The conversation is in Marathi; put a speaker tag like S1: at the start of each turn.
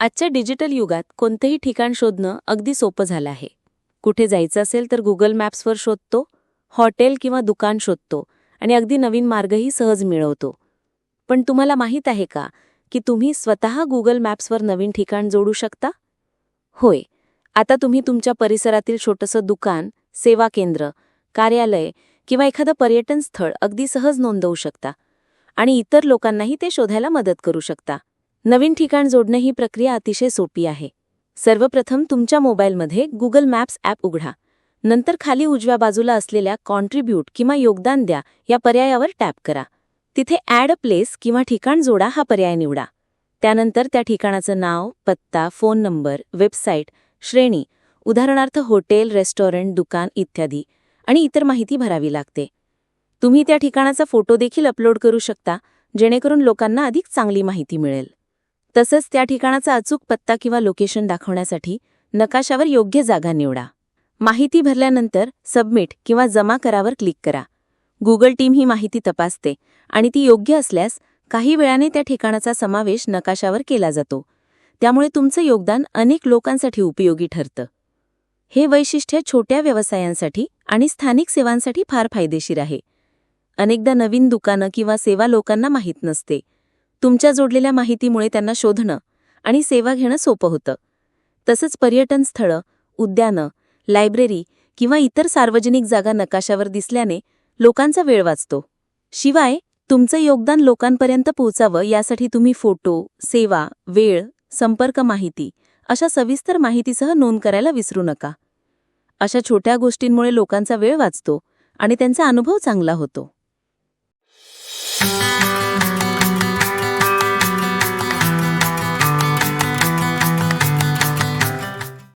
S1: आजच्या डिजिटल युगात कोणतेही ठिकाण शोधणं अगदी सोपं झालं आहे. कुठे जायचं असेल तर गुगल मॅप्सवर शोधतो हॉटेल किंवा दुकान शोधतो आणि अगदी नवीन मार्गही सहज मिळवतो. पण तुम्हाला माहीत आहे का की तुम्ही स्वतः गुगल मॅप्सवर नवीन ठिकाण जोडू शकता? होय. आता तुम्ही तुमच्या परिसरातील छोटंसं दुकान सेवा केंद्र कार्यालय किंवा एखादं पर्यटन स्थळ अगदी सहज नोंदवू शकता आणि इतर लोकांनाही ते शोधायला मदत करू शकता. नवीन ठिकाण जोडणं ही प्रक्रिया अतिशय सोपी आहे. सर्वप्रथम तुमच्या मोबाईलमध्ये गुगल मॅप्स ॲप उघडा. नंतर खाली उजव्या बाजूला असलेल्या कॉन्ट्रीब्यूट किंवा योगदान द्या या पर्यायावर टॅप करा. तिथे ॲड अ प्लेस किंवा ठिकाण जोडा हा पर्याय निवडा. त्यानंतर त्या ठिकाणाचं नाव पत्ता फोन नंबर वेबसाईट श्रेणी उदाहरणार्थ हॉटेल रेस्टॉरंट दुकान इत्यादी आणि इतर माहिती भरावी लागते. तुम्ही त्या ठिकाणाचा फोटो देखील अपलोड करू शकता जेणेकरून लोकांना अधिक चांगली माहिती मिळेल. तसंच त्या ठिकाणाचा अचूक पत्ता किंवा लोकेशन दाखवण्यासाठी नकाशावर योग्य जागा निवडा. माहिती भरल्यानंतर सबमिट किंवा जमा करावर क्लिक करा. गुगल टीम ही माहिती तपासते आणि ती योग्य असल्यास काही वेळाने त्या ठिकाणाचा समावेश नकाशावर केला जातो. त्यामुळे तुमचं योगदान अनेक लोकांसाठी उपयोगी ठरतं. हे वैशिष्ट्य छोट्या व्यवसायांसाठी आणि स्थानिक सेवांसाठी फार फायदेशीर आहे. अनेकदा नवीन दुकानं किंवा सेवा लोकांना माहीत नसते. तुमच्या जोडलेल्या माहितीमुळे त्यांना शोधणं आणि सेवा घेणं सोपं होतं. तसंच पर्यटन स्थळं उद्यानं लायब्ररी किंवा इतर सार्वजनिक जागा नकाशावर दिसल्याने लोकांचा वेळ वाचतो. शिवाय तुमचं योगदान लोकांपर्यंत पोहोचावं यासाठी तुम्ही फोटो सेवा वेळ संपर्क माहिती अशा सविस्तर माहितीसह नोंद करायला विसरू नका. अशा छोट्या गोष्टींमुळे लोकांचा वेळ वाचतो आणि त्यांचा अनुभव चांगला होतो.